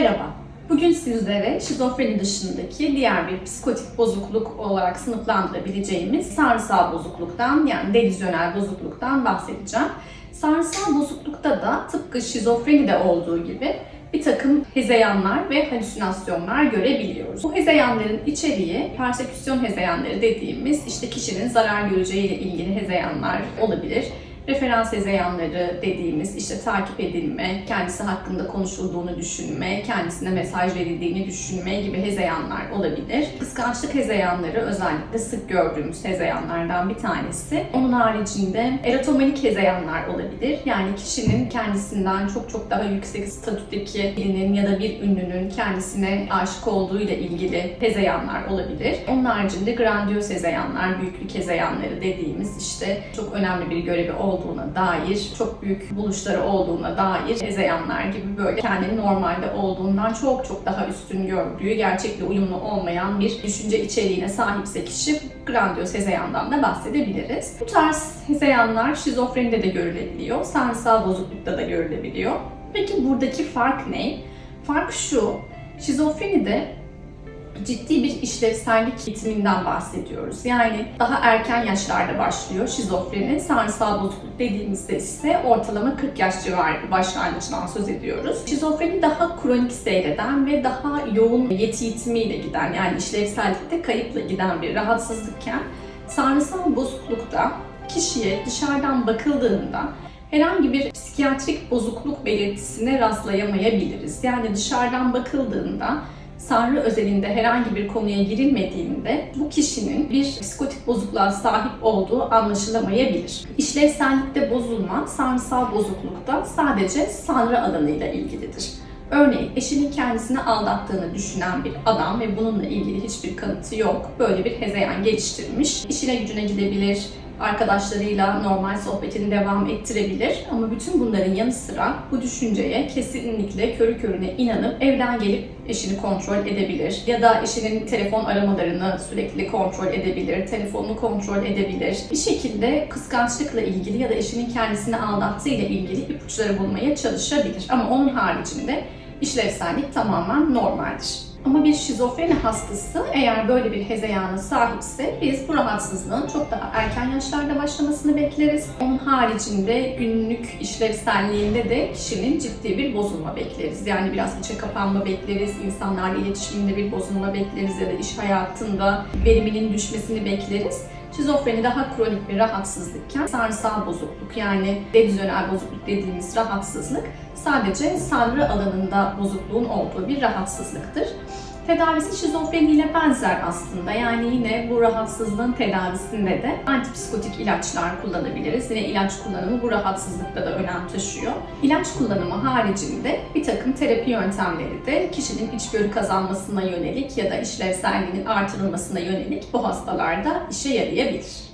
Merhaba. Bugün sizlere şizofreni dışındaki diğer bir psikotik bozukluk olarak sınıflandırabileceğimiz sarısal bozukluktan yani delüzyonel bozukluktan bahsedeceğim. Sarısal bozuklukta da tıpkı şizofrenide olduğu gibi bir takım hezeyanlar ve halüsinasyonlar görebiliyoruz. Bu hezeyanların içeriği perseküsyon hezeyanları dediğimiz işte kişinin zarar göreceğiyle ilgili hezeyanlar olabilir referans hezeyanları dediğimiz işte takip edilme, kendisi hakkında konuşulduğunu düşünme, kendisine mesaj verildiğini düşünme gibi hezeyanlar olabilir. Kıskançlık hezeyanları özellikle sık gördüğümüz hezeyanlardan bir tanesi. Onun haricinde erotomanik hezeyanlar olabilir. Yani kişinin kendisinden çok çok daha yüksek statüdeki birinin ya da bir ünlünün kendisine aşık olduğuyla ilgili hezeyanlar olabilir. Onun haricinde grandiyoz hezeyanlar, büyüklük hezeyanları dediğimiz işte çok önemli bir görevi olduğuna dair, çok büyük buluşları olduğuna dair hezeyanlar gibi böyle kendini normalde olduğundan çok çok daha üstün gördüğü, gerçekle uyumlu olmayan bir düşünce içeriğine sahipse kişi grandiyoz hezeyandan da bahsedebiliriz. Bu tarz hezeyanlar şizofrenide de görülebiliyor, sarnısal bozuklukta da görülebiliyor. Peki buradaki fark ne? Fark şu, şizofrenide ciddi bir işlevsellik eğitiminden bahsediyoruz. Yani daha erken yaşlarda başlıyor şizofreni. Sarnısal bozukluk dediğimizde ise ortalama 40 yaş civarı başlangıçtan söz ediyoruz. Şizofreni daha kronik seyreden ve daha yoğun yeti yitimiyle giden yani işlevsellikte kayıpla giden bir rahatsızlıkken sarnısal bozuklukta kişiye dışarıdan bakıldığında herhangi bir psikiyatrik bozukluk belirtisine rastlayamayabiliriz. Yani dışarıdan bakıldığında Sanrı özelinde herhangi bir konuya girilmediğinde bu kişinin bir psikotik bozukluğa sahip olduğu anlaşılamayabilir. İşlevsellikte bozulma, sanrısal bozuklukta sadece sanrı alanıyla ilgilidir. Örneğin eşinin kendisini aldattığını düşünen bir adam ve bununla ilgili hiçbir kanıtı yok. Böyle bir hezeyan geliştirmiş. İşine gücüne gidebilir, arkadaşlarıyla normal sohbetini devam ettirebilir. Ama bütün bunların yanı sıra bu düşünceye kesinlikle körü körüne inanıp evden gelip eşini kontrol edebilir. Ya da eşinin telefon aramalarını sürekli kontrol edebilir, telefonunu kontrol edebilir. Bir şekilde kıskançlıkla ilgili ya da eşinin kendisini aldattığı ile ilgili ipuçları bulmaya çalışabilir. Ama onun haricinde işlevsellik tamamen normaldir. Ama bir şizofreni hastası eğer böyle bir hezeyana sahipse biz bu rahatsızlığın çok daha erken yaşlarda başlamasını bekleriz. Onun haricinde günlük işlevselliğinde de kişinin ciddi bir bozulma bekleriz. Yani biraz içe kapanma bekleriz, insanlarla iletişiminde bir bozulma bekleriz ya da iş hayatında veriminin düşmesini bekleriz. Şizofreni daha kronik bir rahatsızlıkken sarısal bozukluk yani delüzyonel bozukluk dediğimiz rahatsızlık sadece sanrı alanında bozukluğun olduğu bir rahatsızlıktır. Tedavisi şizofreniyle benzer aslında. Yani yine bu rahatsızlığın tedavisinde de antipsikotik ilaçlar kullanabiliriz. Yine ilaç kullanımı bu rahatsızlıkta da önem taşıyor. İlaç kullanımı haricinde bir takım terapi yöntemleri de kişinin içgörü kazanmasına yönelik ya da işlevselliğinin artırılmasına yönelik bu hastalarda işe yarayabilir.